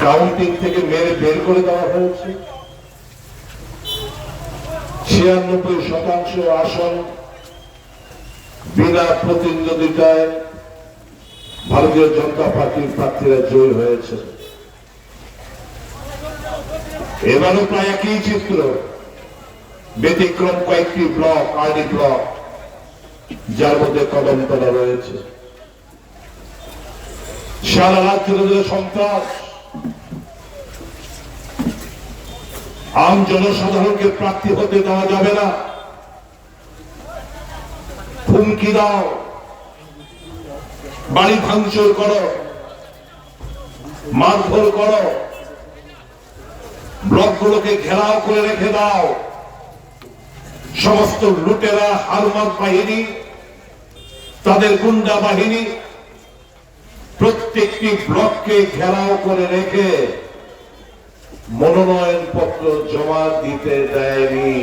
Counting থেকে মেরে বের করে দেওয়া হয়েছে। ছিয়ানব্বই শতাংশ আসন বিনা প্রতিদ্বন্দ্বিতায় ভারতীয় জনতা পার্টির প্রার্থীরা জয়ী হয়েছে। এবারও প্রায় একই চিত্র। ব্যতিক্রম কয়েকটি ব্লক, আরডি ব্লক, যার মধ্যে কদমতলা রয়েছে। সারা রাজ্য সন্ত্রাস। আম জনসাধারণকে প্রার্থী হতে দেওয়া যাবে না। হুমকি দাও। বাড়ি ভাঙচুর করো। মারধর করো। ব্লকগুলোকে ঘেরাও করে রেখে দাও। সমস্ত লুটেরা হারমাত বাহিনী, তাদের গুন্ডা বাহিনী প্রত্যেকটি ব্লককে ঘেরাও করে রেখে মনোনয়ন জমা দিতে দেয়নি।